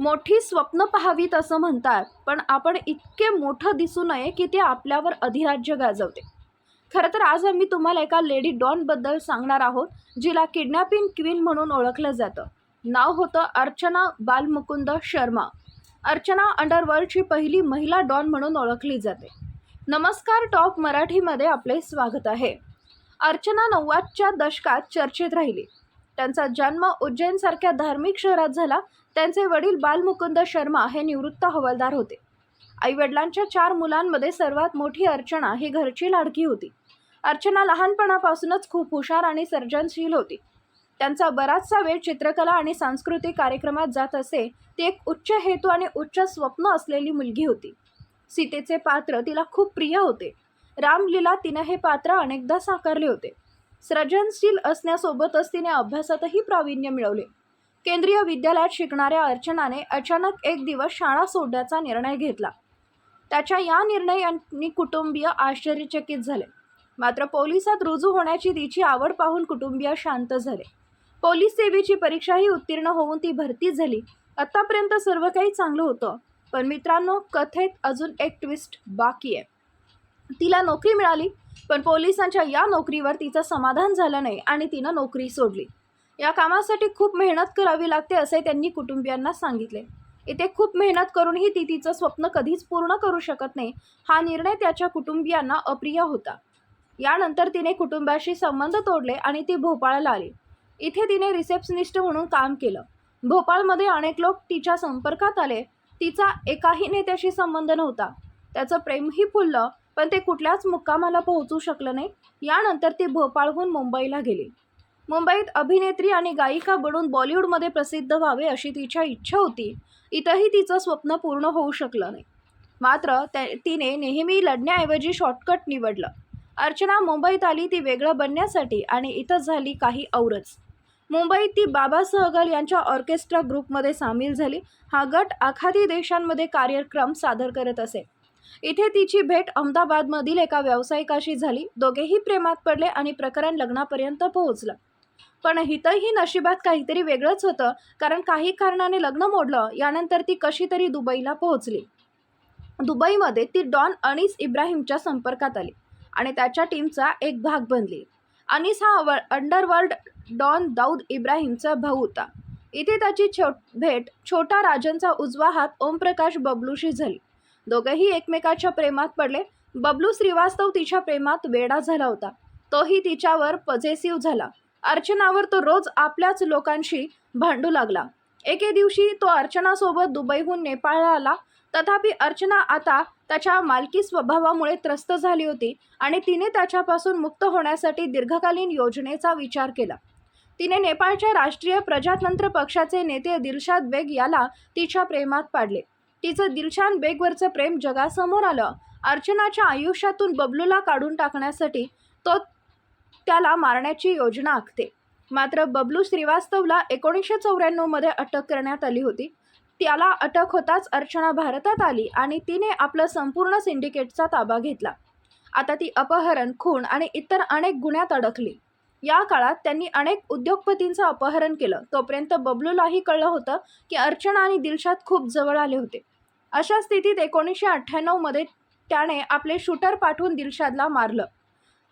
मोठी स्वप्न पाहावीत असं म्हणतात पण आपण इतके मोठं दिसू नये की ते आपल्यावर अधिराज्य गाजवते. खरं तर आज आम्ही तुम्हाला एका लेडी डॉनबद्दल सांगणार आहोत जिला किडनॅपिंग क्वीन म्हणून ओळखलं जातं. नाव होतं अर्चना बालमुकुंद शर्मा. अर्चना अंडरवर्ल्डची पहिली महिला डॉन म्हणून ओळखली जाते. नमस्कार टॉप मराठीमध्ये आपले स्वागत आहे. अर्चना नव्वदच्या दशकात चर्चेत राहिली. त्यांचा जन्म उज्जैनसारख्या धार्मिक शहरात झाला त्यांचे वडील बालमुकुंद शर्मा हे निवृत्त हवालदार होते. आईवडिलांच्या चार मुलांमध्ये सर्वात मोठी अर्चना ही घरची लाडकी होती. अर्चना लहानपणापासूनच खूप हुशार आणि सर्जनशील होती. त्यांचा बराचसा वेळ चित्रकला आणि सांस्कृतिक कार्यक्रमात जात असे ती एक उच्च हेतू आणि उच्च स्वप्न असलेली मुलगी होती. सीतेचे पात्र तिला खूप प्रिय होते. रामलीला तिनं हे पात्र अनेकदा साकारले होते. सृजनशील असण्यासोबतच तिने अभ्यासातही प्रावीण्य मिळवले. केंद्रीय विद्यालयात शिकणाऱ्या अर्चनाने अचानक एक दिवस शाळा सोडण्याचा निर्णय घेतला. त्याच्या या निर्णयाने कुटुंबीय आश्चर्यचकित झाले. मात्र पोलिसात रुजू होण्याची तिची आवड पाहून कुटुंबीय शांत झाले. पोलीस सेवेची परीक्षाही उत्तीर्ण होऊन ती भरती झाली. आत्तापर्यंत सर्व काही चांगलं होतं पण मित्रांनो कथेत अजून एक ट्विस्ट बाकी आहे. तिला नोकरी मिळाली पण पोलिसांच्या या नोकरीवर तिचं समाधान झालं नाही आणि तिनं नोकरी सोडली. या कामासाठी खूप मेहनत करावी लागते असे त्यांनी कुटुंबियांना सांगितले. इथे खूप मेहनत करूनही ती तिचं स्वप्न कधीच पूर्ण करू शकत नाही हा निर्णय त्याच्या कुटुंबियांना अप्रिय होता. यानंतर तिने कुटुंबाशी संबंध तोडले आणि ती भोपाळला आली. इथे तिने रिसेप्शनिस्ट म्हणून काम केलं. भोपाळमध्ये अनेक लोक तिच्या संपर्कात आले. तिचा एकाही नेत्याशी संबंध नव्हता. त्याचं प्रेमही फुललं पण ते कुठल्याच मुक्कामाला पोहोचू शकलं नाही. यानंतर ती भोपाळहून मुंबईला गेली. मुंबईत अभिनेत्री आणि गायिका बनून बॉलिवूडमध्ये प्रसिद्ध व्हावे अशी तिच्या इच्छा होती. इथंही तिचं स्वप्न पूर्ण होऊ शकलं नाही. मात्र तिने नेहमी लढण्याऐवजी शॉर्टकट निवडलं. अर्चना मुंबईत आली ती वेगळं बनण्यासाठी आणि इथं झाली काही औरच. मुंबईत ती बाबा सहगल यांच्या ऑर्केस्ट्रा ग्रुपमध्ये सामील झाली. हा गट आखादी देशांमध्ये कार्यक्रम सादर करत असे. इथे तिची भेट अहमदाबादमधील एका व्यावसायिकाशी झाली. दोघेही प्रेमात पडले आणि प्रकरण लग्नापर्यंत पोहोचलं. पण इथंही नशिबात काहीतरी वेगळंच होतं कारण काही कारणाने लग्न मोडलं यानंतर ती कशी तरी दुबईला पोहोचली. दुबईमध्ये ती डॉन अनीस इब्राहिमच्या संपर्कात आली आणि त्याच्या टीमचा एक भाग बनली. अनीस हा व अंडरवर्ल्ड डॉन दाऊद इब्राहिमचा भाऊ होता. इथे त्याची छो भेट छोटा राजनचा उजवा हात ओमप्रकाश बबलूशी झाली. दोघंही एकमेकाच्या प्रेमात पडले. बबलू श्रीवास्तव तिच्या प्रेमात वेडा झाला होता. तोही तिच्यावर पझेसिव्ह झाला. अर्चनावर तो रोज आपल्याच लोकांशी भांडू लागला. एके दिवशी तो अर्चनासोबत दुबईहून नेपाळला आला. तथापि अर्चना आता त्याच्या मालकी स्वभावामुळे त्रस्त झाली होती आणि तिने त्याच्यापासून मुक्त होण्यासाठी दीर्घकालीन योजनेचा विचार केला. तिने नेपाळच्या राष्ट्रीय प्रजातंत्र पक्षाचे नेते दिलशाद बेग याला तिच्या प्रेमात पाडले. तिचं दिलशान बेगवरचं प्रेम जगासमोर आलं. अर्चनाच्या आयुष्यातून बबलूला काढून टाकण्यासाठी तो त्याला मारण्याची योजना आखते. मात्र बबलू श्रीवास्तवला एकोणीसशे चौऱ्याण्णवमध्ये अटक करण्यात आली होती. त्याला अटक होताच अर्चना भारतात आली आणि तिने आपलं संपूर्ण सिंडिकेटचा ताबा घेतला. आता ती अपहरण खून आणि इतर अनेक गुन्ह्यात अडकली. या काळात त्यांनी अनेक उद्योगपतींचं अपहरण केलं. तोपर्यंत बबलूलाही कळलं होतं की अर्चना आणि दिलशाद खूप जवळ आले होते. अशा स्थितीत एकोणीसशे अठ्ठ्याण्णवमध्ये त्याने आपले शूटर पाठवून दिलशादला मारलं.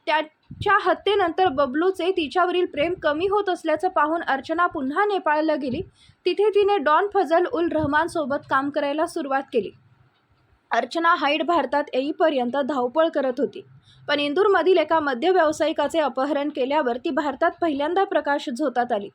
त्या च्या हत्येनंतर बबलूचे तिच्यावरील प्रेम कमी होत असल्याचं पाहून अर्चना पुन्हा नेपाळला गेली. तिथे तिने डॉन फजल उल रहमानसोबत काम करायला सुरुवात केली. अर्चना हाईड भारतात येईपर्यंत धावपळ करत होती. पण इंदूरमधील एका मद्य व्यावसायिकाचे अपहरण केल्यावर ती भारतात पहिल्यांदा प्रकाश झोतात आली.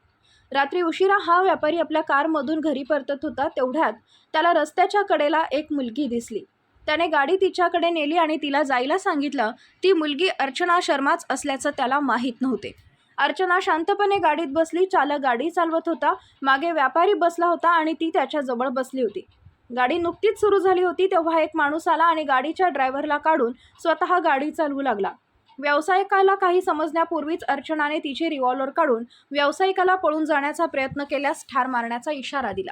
रात्री उशिरा हा व्यापारी आपल्या कारमधून घरी परतत होता. तेवढ्यात त्याला रस्त्याच्या कडेला एक मुलगी दिसली. त्याने गाडी तिच्याकडे नेली आणि तिला जायला सांगितलं. ती मुलगी अर्चना शर्माच असल्याचं त्याला माहीत नव्हते. अर्चना शांतपणे गाडीत बसली. चालक गाडी चालवत होता. मागे व्यापारी बसला होता आणि ती त्याच्याजवळ बसली होती. गाडी नुकतीच सुरू झाली होती तेव्हा एक माणूस आला आणि गाडीच्या ड्रायव्हरला काढून स्वतः गाडी चालवू लागला. व्यावसायिकाला काही समजण्यापूर्वीच अर्चनाने तिची रिव्हॉल्वर काढून व्यावसायिकाला पळून जाण्याचा प्रयत्न केल्यास ठार मारण्याचा इशारा दिला.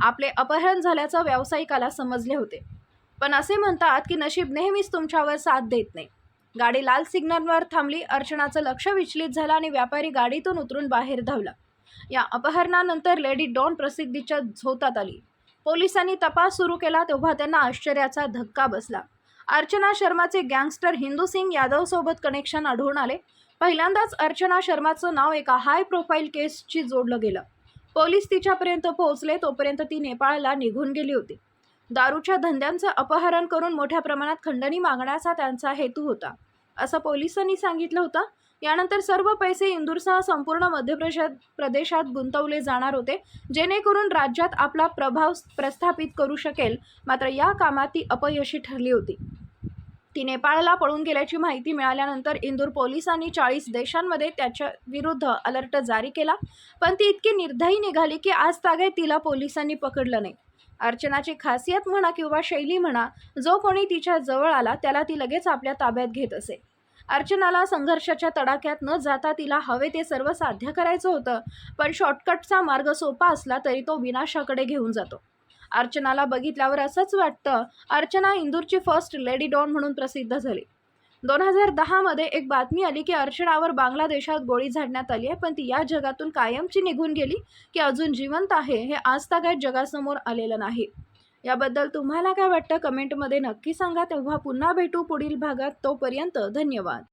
आपले अपहरण झाल्याचं व्यावसायिकाला समजले होते. पण असे म्हणतात की नशीब नेहमीच तुमच्यावर साथ देत नाही. गाडी लाल सिग्नलवर थांबली अर्चनाचं लक्ष विचलित झालं आणि व्यापारी गाडीतून उतरून बाहेर धावला. या अपहरणानंतर लेडी डॉन प्रसिद्धीच्या झोतात आली. पोलिसांनी तपास सुरू केला तेव्हा त्यांना आश्चर्याचा धक्का बसला. अर्चना शर्माचे गँगस्टर हिंदू सिंग यादवसोबत कनेक्शन आढळून आले. पहिल्यांदाच अर्चना शर्माचं नाव एका हाय प्रोफाईल केसशी जोडलं गेलं. पोलीस तिच्यापर्यंत पोहोचले तोपर्यंत ती नेपाळला निघून गेली होती. दारूच्या धंद्यांचं अपहरण करून मोठ्या प्रमाणात खंडणी मागण्याचा त्यांचा हेतू होता. असं पोलिसांनी सांगितलं होतं. यानंतर सर्व पैसे इंदूरसह संपूर्ण मध्य प्रदेशात प्रदेशात गुंतवले जाणार होते जेणेकरून राज्यात आपला प्रभाव प्रस्थापित करू शकेल. मात्र या कामात ती अपयशी ठरली होती. ती नेपाळला पळून गेल्याची माहिती मिळाल्यानंतर इंदूर पोलिसांनी चाळीस देशांमध्ये त्याच्या विरुद्ध अलर्ट जारी केला. पण ती इतकी निर्धयी निघाली की आज तागे तिला पोलिसांनी पकडलं नाही. अर्चनाची खासियत म्हणा किंवा शैली म्हणा जो कोणी तिच्या जवळ आला त्याला ती लगेच आपल्या ताब्यात घेत असे. अर्चनाला संघर्षाच्या तडाख्यात न जाता तिला हवे ते सर्व साध्य करायचं होतं पण शॉर्टकटचा मार्ग सोपा असला तरी तो विनाशाकडे घेऊन जातो. अर्चनाला बघितल्यावर असंच वाटतं अर्चना इंदूरची फर्स्ट लेडी डॉन म्हणून प्रसिद्ध झाली. दोन हजार दहामध्ये एक बातमी आली की अर्चनावर बांगलादेशात गोळी झाडण्यात आली आहे पण ती या जगातून कायमची निघून गेली की अजून जिवंत आहे हे आजतागायत जगासमोर आलेलं नाही. याबद्दल तुम्हाला काय वाटतं? कमेंटमध्ये नक्की सांगा. तेव्हा पुन्हा भेटू पुढील भागात. तोपर्यंत धन्यवाद.